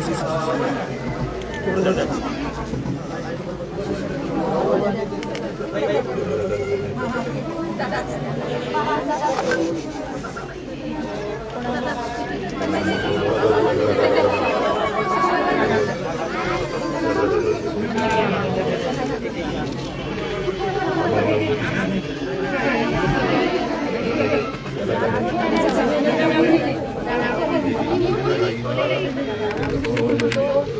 सर्वांना सांगता येईल की जी आहे या ठिकाणी आल्यानंतर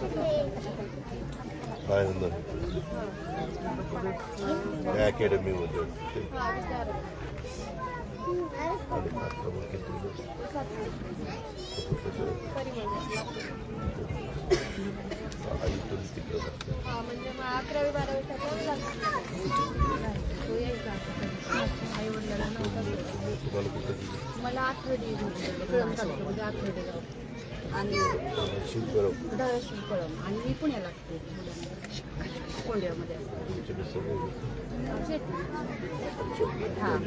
आनंद त्या अकॅडमीमध्ये ते आणि आक्रमण किती दिवस? आई तुझी तिकडे जाते. म्हणजे मग अकरावी बारावी तो यायचा आई वडिलांना नव्हता भेटत. तुम्ही- तुम्हाला कुठं दिली? मला आठवडी म्हणजे आठवडी आणि शिवकरम. धाराशिव कळम आणि मी पुण्याला असते कोंड्यामध्ये. हां.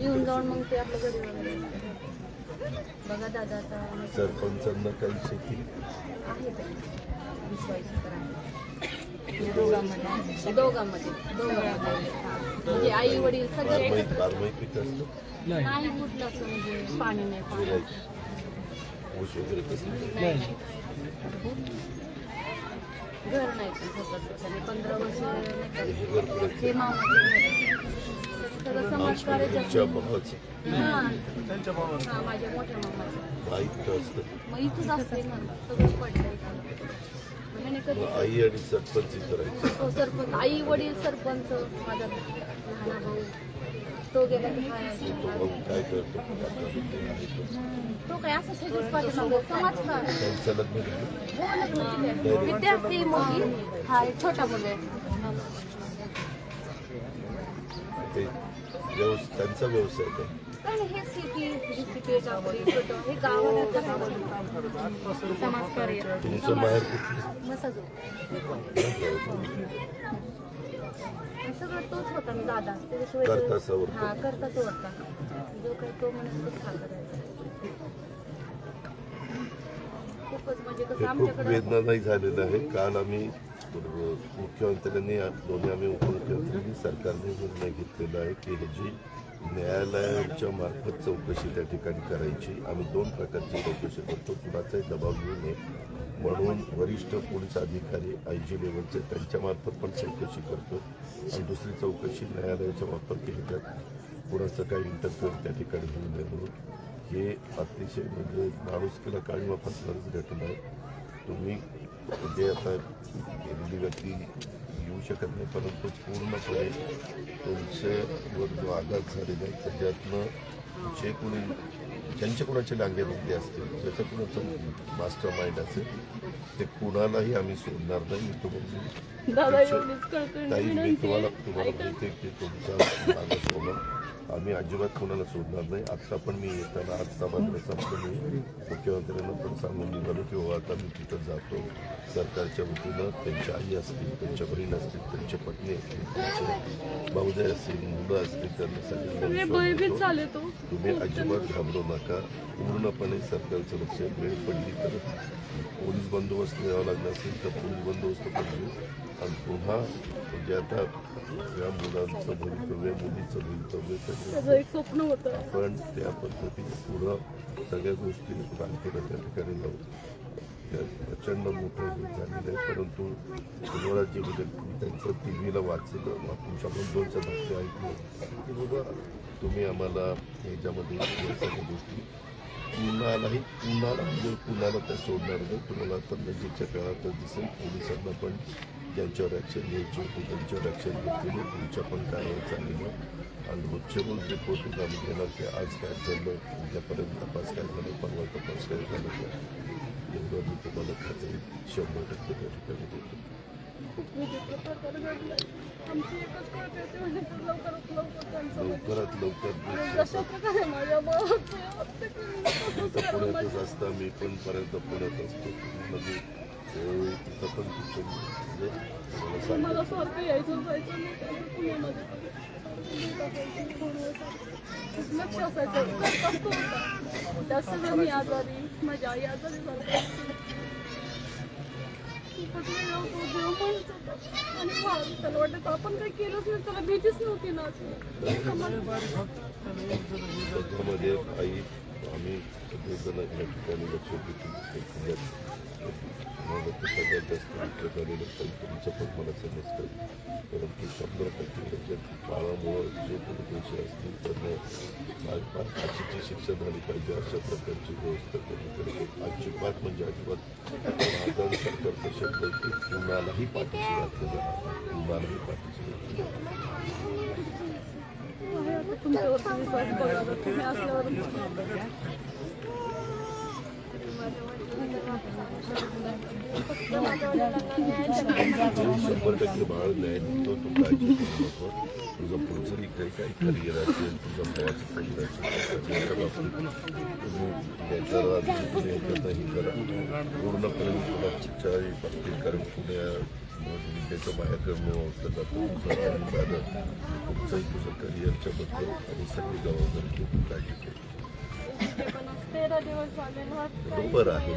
येऊन जाऊन मग ते आपलं घरी बघा दादा आता सरपंचांना काही शेती. आहे विश्वास आहे. दोघांमध्ये. दोघांमध्ये. दोघांमध्ये. हां. म्हणजे आई वडील सगळे नाही कुठलं असं म्हणजे पाणी नाही पाणी गिराईक. ऊस वगैरे कसं नाही नाही. घर नाही पंधरा वर्ष नाही हे का, हे मामाचं घर हां हां माझ्या मोठ्या मामाचं आई मग इथंच असते ना सगळं पडलं कधी आई आणि सरपंच हो, सरपंच. आई वडील सरपंच माझा लहाना भाऊ. तो गेला की काय तो भाऊ काय करतो आहे तो. तो काय असं सगळंच पाठीमागं समाजकार्य त्यांचं लग्न झालं. हो, विद्यार्थी मुलगी हा एक छोटा मुलगा आहे ते व्यवस त्यांचा व्यवसाय काय काय नाही, हे सिटी बिस्किटे टाकली छोटं हे। गावाला समाजकार्य तुमचं माहेर कुठलं मसाजो सगळं तोच होता मी दादा. त्याच्याशिवाय तो- करता सवरता. हा करता तो होता जो काही तो म्हणत तो खा करायचा खूपच म्हणजे कसं हे खूप आमच्याकडं वेदनादायी झालेलं आहे. काल आम्ही अ, मुख्यमंत्र्यांनी दोन्ही आम्ही उपमुख्यमंत्र्यांनी सरकारने निर्णय घेतलेला आहे की ह्याची न्यायालयाच्या मार्फत चौकशी त्या ठिकाणी करायची. आम्ही दोन प्रकारची चौकशी करतो. कुणाचाही दबाव घेऊ नये. म्हणून वरिष्ठ पोलीस अधिकारी आय जी लेवलचे त्यांच्यामार्फत पण चौकशी करतो. आणि दुसरी चौकशी न्यायालयाच्या मार्फत केली जात. कुणाचं काही इंटरफेअर त्या ठिकाणी होऊ नये म्हणून. हे अतिशय म्हणजे माणुसकीला काळीमा फसणारच घटना आहे. तुम्ही जे आता गेलेली व्यक्ती येऊ शकत नाही परंतु पूर्णपणे तुमच्यावर जो आघात झालेला आहे त्याच्यातनं जे कोणी ज्यांच्या कोणाचे लांगे बुद्धी असतील ज्याचं कोणाचं मास्टर माइंड असेल ते कुणालाही आम्ही सोडणार नाही मी तुम्हाला ताई मी तुम्हाला तुम्हाला माहिती आहे की तुमचा माझं सोडणं आम्ही अजिबात कोणाला सोडणार नाही. आत्ता पण मी येताना आज समाज संपलं मी. मुख्यमंत्र्यांना पण सांगून निघालो की हो आता मी तिथं जातो. सरकारच्या वतीनं त्यांच्या आई असतील त्यांच्या बहीण असतील त्यांच्या पत्नी असतील त्यांचे भाऊजाई असतील मुलं असतील त्यांना सगळ्यांना. तुम्ही अजिबात घाबरू नका. पूर्णपणे सरकारचं लक्ष वेळ पडली तर पोलीस बंदोबस्त द्यावा लागला असेल तर पोलीस बंदोबस्त देऊ आणि पुन्हा म्हणजे आता या मुलांचं भवितव्य मुलीचं भवितव्य एक स्वप्न होतं. आपण त्या पद्धतीने पुढं सगळ्या गोष्टी बँकेला त्या ठिकाणी लावू त्या प्रचंड मोठं हे झालेलं आहे परंतु मी त्यांचं टी व्हीला वाचलं तुमच्या बंधूंचं धक्के ऐकलं. की बाबा तुम्ही आम्हाला ह्याच्यामध्ये या सगळ्या गोष्टी कुणालाही कुणाला म्हणजे कुणाला त्या सोडणार नाही. तुम्हाला तर नजीकच्या काळातच दिसेल पोलिसांना पण ज्यांच्यावर ॲक्शन घ्यायची होती त्यांच्यावर ॲक्शन घेतलेली तुमच्या पण कारवाई चाललेली आणि मुख्यमंत्री रोज रिपोर्ट आम्ही घेणार की आज काय चाललं उद्यापर्यंत तपास काय झालं परवा तपास काय झालं का एवढं मी तुम्हाला खात्री शंभर टक्के त्या ठिकाणी देतो. लवकरात लवकर पुण्यातच असता मी पण पर्यंत पुण्यात असतो. म्हणजे त्यावेळी तिथं पण तिथं म्हणजे मला सांग मला सारखं यायचं जायचं नाही त्यामुळे पुण्यामध्ये सारखं टाकायचं आई आणि त्याला वाटत आपण काही केलंच नाही त्याला भीतीच नव्हती ना आई आम्ही ठिकाणी लक्ष देतो सगळ्यात जास्त विकत आलेलं काही पण मला समजतं परंतु शंभर टक्के त्याच्यात काळामुळं जे कोणी दोषी असतील त्यांना फार फाशीची शिक्षा झाली पाहिजे अशा प्रकारची व्यवस्था त्यांनी केली अजिबात म्हणजे अजिबात आझाद सरकारचा शब्द की कुणालाही पाठीशी घातलं जाणार कुणालाही पाठीशी घातलं जाणार शंभर टक्के बाळ तुझं पुढचंही काही काही करिअर असेल तुझं भावाचं करिअर असेल त्याच्या बाबतीत तुला बाबतीत कारण पुण्या त्याचं बाहेर ओळखलं जातं तुझं तुझं करिअरच्या बद्दल आणि सगळी जबाबदारी काळजी घे बरोबर आहे.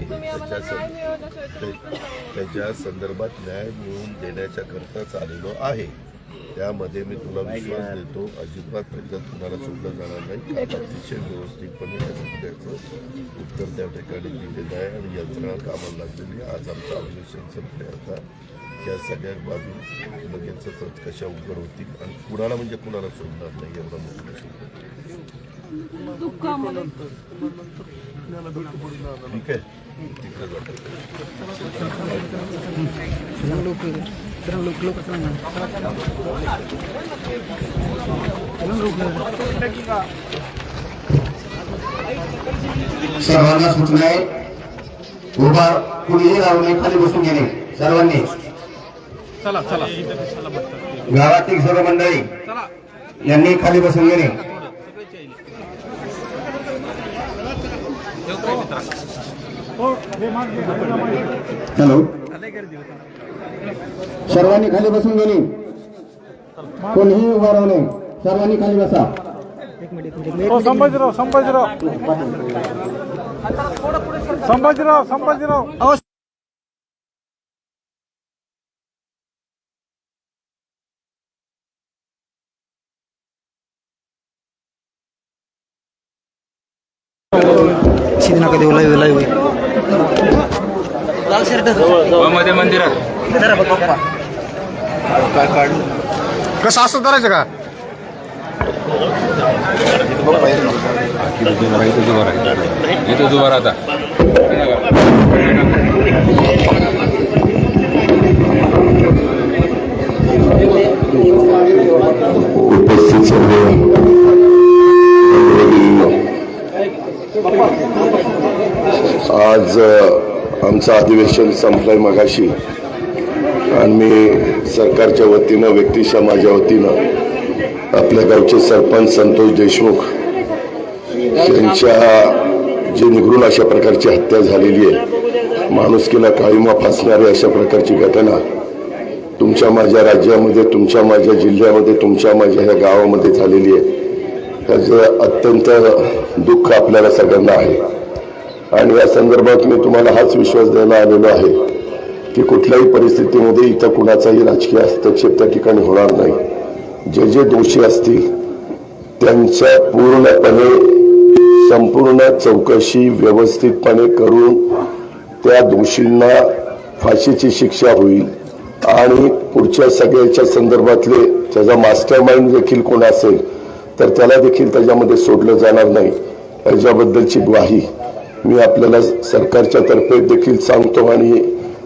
त्याच्या संदर्भात न्याय मिळवून देण्याच्या करताच आलेलो आहे. त्यामध्ये मी तुला विश्वास देतो. अजिबात त्याच्यात तुम्हाला सोडलं जाणार नाही. अतिशय व्यवस्थितपणे त्या सगळ्याचं उत्तर त्या ठिकाणी दिलेलं आहे आणि यंत्रणा कामाला लागलेली. आज आमचं ऑपरेशन संपले आता. या सगळ्या बाबी लगेचच कशा उघड होतील आणि कुणाला म्हणजे कुणाला सोडणार नाही एवढा मोठा शब्द दुःखामध्ये ठीक आहे तिकडे जातो सर्वांना सूचना आहे उभा कुणीही राहू नये खाली बसून घेणे सर्वांनी गावातील सर्व मंडळी यांनी खाली बसून घेणे हॅलो. सर्वांनी खाली बसून गेली. कोणीही उभा राहू नये. सर्वांनी खाली बसा. हो, संभाजीराव संभाजीराव. संभाजीराव संभाजीराव. संभाजीराव नका देऊ लाईव्ह लाईव्हमध्ये मंदिरात. कसं असं करायचं का? इथं उभा राहता उपस्थित सर्व. आज आमचं अधिवेशन संपलंय मगाशी. आणि मी सरकारच्या वतीनं व्यक्तिशा माझ्या वतीनं आपल्या गावचे सरपंच संतोष देशमुख यांच्या जी निघून अशा प्रकारची हत्या झालेली आहे माणुसकीला काळीमा फासणारी अशा प्रकारची घटना तुमच्या माझ्या राज्यामध्ये तुमच्या माझ्या जिल्ह्यामध्ये तुमच्या माझ्या ह्या गावामध्ये झालेली आहे. त्याचं अत्यंत दुःख आपल्याला सगळ्यांना आहे. आणि या संदर्भात मी तुम्हाला हाच विश्वास द्यायला आलेलो आहे की कुठल्याही परिस्थितीमध्ये इथं कुणाचाही राजकीय हस्तक्षेप त्या ठिकाणी होणार नाही. जे जे दोषी असतील त्यांच्या पूर्णपणे संपूर्ण चौकशी व्यवस्थितपणे करून त्या दोषींना फाशीची शिक्षा होईल. आणि पुढच्या सगळ्याच्या संदर्भातले त्याचा मास्टर माइंड देखील कोण असेल तर त्याला देखील त्याच्यामध्ये सोडलं जाणार नाही. याच्याबद्दलची ग्वाही मी आपल्याला सरकारच्या तर्फे देखील सांगतो आणि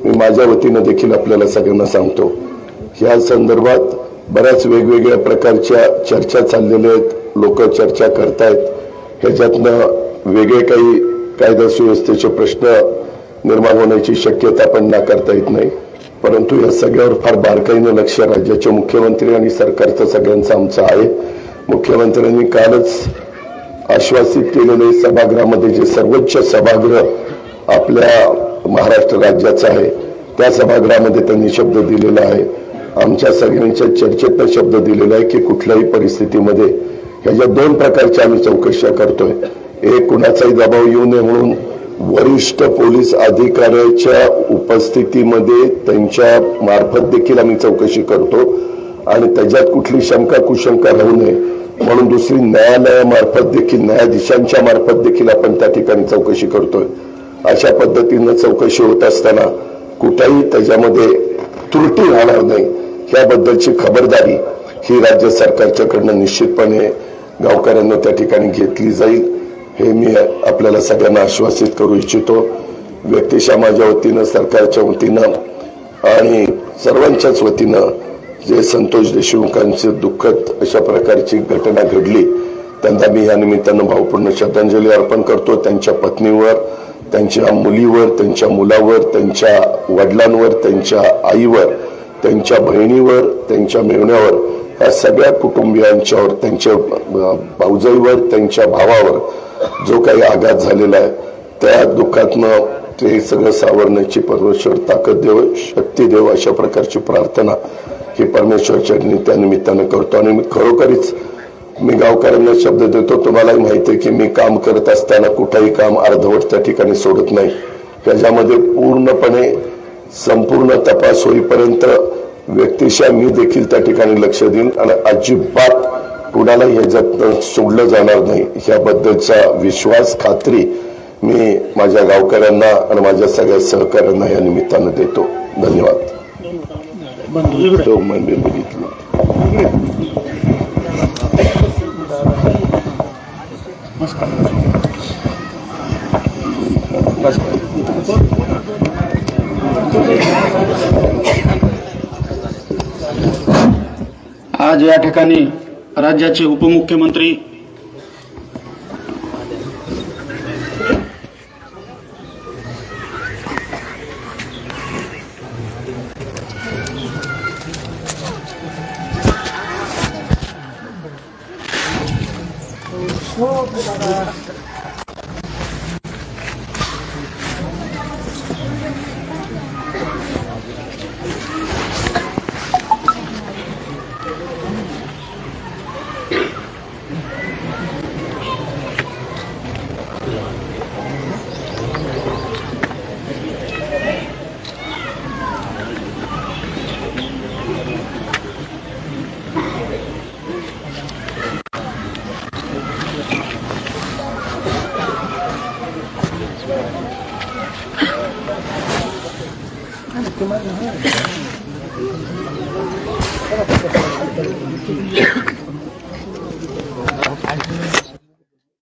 मी माझ्या वतीनं देखील आपल्याला सगळ्यांना सांगतो. या संदर्भात बऱ्याच वेगवेगळ्या प्रकारच्या चर्चा चाललेल्या आहेत. लोक चर्चा करतायत. ह्याच्यातनं वेगळे काही कायदा सुव्यवस्थेचे प्रश्न निर्माण होण्याची शक्यता पण नाकारता येत नाही. परंतु या सगळ्यावर फार बारकाईनं लक्ष राज्याचे मुख्यमंत्री आणि सरकारचं सगळ्यांचं आमचं आहे. मुख्यमंत्र्यांनी कालच आश्वासित केलेले सभागृहामध्ये जे सर्वोच्च सभागृह आपल्या महाराष्ट्र राज्याचं आहे त्या सभागृहामध्ये त्यांनी शब्द दिलेला आहे. आमच्या सगळ्यांच्या चर्चेतनं शब्द दिलेला आहे की कुठल्याही परिस्थितीमध्ये ह्याच्या दोन प्रकारच्या आम्ही चौकशा करतोय एक कुणाचाही दबाव येऊ नये म्हणून वरिष्ठ पोलीस अधिकाऱ्याच्या उपस्थितीमध्ये त्यांच्या मार्फत देखील आम्ही चौकशी करतो आणि त्याच्यात कुठली शंका कुशंका राहू नये म्हणून दुसरी न्यायालयामार्फत देखील न्यायाधीशांच्या मार्फत देखील आपण त्या ठिकाणी चौकशी करतोय. अशा पद्धतीनं चौकशी होत असताना कुठेही त्याच्यामध्ये त्रुटी राहणार नाही. याबद्दलची खबरदारी ही राज्य सरकारच्याकडनं निश्चितपणे गावकऱ्यांना त्या ठिकाणी घेतली जाईल. हे मी आपल्याला सगळ्यांना आश्वासित करू इच्छितो. व्यक्तिशा माझ्या वतीनं सरकारच्या वतीनं आणि सर्वांच्याच वतीनं जे संतोष देशमुखांचे दुःखद अशा प्रकारची घटना घडली त्यांना मी या निमित्तानं भावपूर्ण श्रद्धांजली अर्पण करतो. त्यांच्या पत्नीवर त्यांच्या मुलीवर त्यांच्या मुलावर त्यांच्या वडिलांवर त्यांच्या आईवर त्यांच्या बहिणीवर त्यांच्या मेवण्यावर या सगळ्या कुटुंबियांच्यावर त्यांच्या भाऊजाईवर त्यांच्या भावावर जो काही आघात झालेला आहे त्या दुःखातनं ते सगळं सावरण्याची परमेश्वर ताकद देव शक्ती देव अशा प्रकारची प्रार्थना ही परमेश्वरच्या त्या निमित्तानं करतो. आणि मी खरोखरीच मी गावकऱ्यांना शब्द देतो तुम्हालाही माहिती आहे की मी काम करत असताना कुठंही काम अर्धवट त्या ठिकाणी सोडत नाही. त्याच्यामध्ये पूर्णपणे संपूर्ण तपास होईपर्यंत व्यक्तिशा मी देखील त्या ठिकाणी लक्ष देईन आणि अजिबात कुणालाही ह्याच्यात सोडलं जाणार नाही. ह्याबद्दलचा विश्वास खात्री मी माझ्या गावकऱ्यांना आणि माझ्या सगळ्या सहकाऱ्यांना या निमित्तानं देतो. धन्यवाद. तो मंदिर बघितलं. आज या ठिकाणी राज्याचे उपमुख्यमंत्री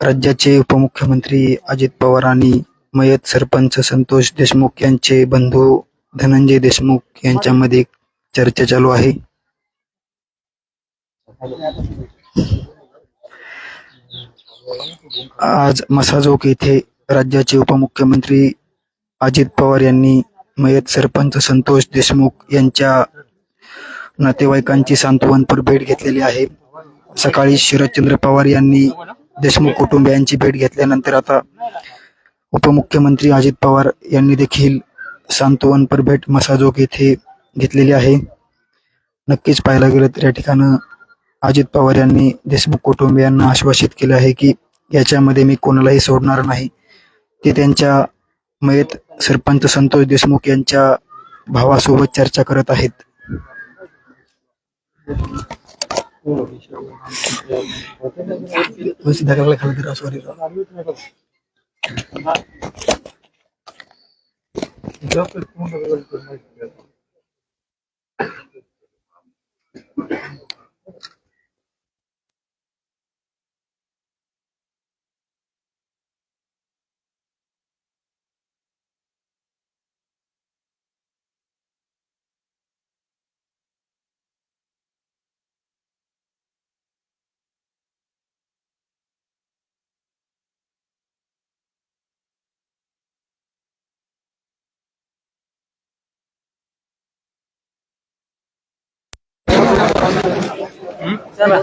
राज्याचे उपमुख्यमंत्री अजित पवार आणि मयत सरपंच संतोष देशमुख यांचे बंधू धनंजय देशमुख यांच्यामध्ये चर्चा चालू आहे. आज मसाजोक येथे राज्याचे उपमुख्यमंत्री अजित पवार यांनी मयत सरपंच संतोष देशमुख यांच्या नातेवाईकांची सांत्वनपर भेट घेतलेली आहे. सकाळी शरदचंद्र पवार यांनी देशमुख कुटुंबियांची भेट घेतल्यानंतर आता उपमुख्यमंत्री अजित पवार यांनी देखील सांत्वनपर भेट मसाजोग येथे घेतलेली आहे. नक्कीच पाहायला गेलं तर या ठिकाणं अजित पवार यांनी देशमुख कुटुंबियांना आश्वासित केले आहे की याच्यामध्ये मी कोणालाही सोडणार नाही. ते त्यांच्या मयत सरपंच संतोष देशमुख यांच्या भावासोबत चर्चा करत आहेत. सीधा खाली करा, sorry राव. चला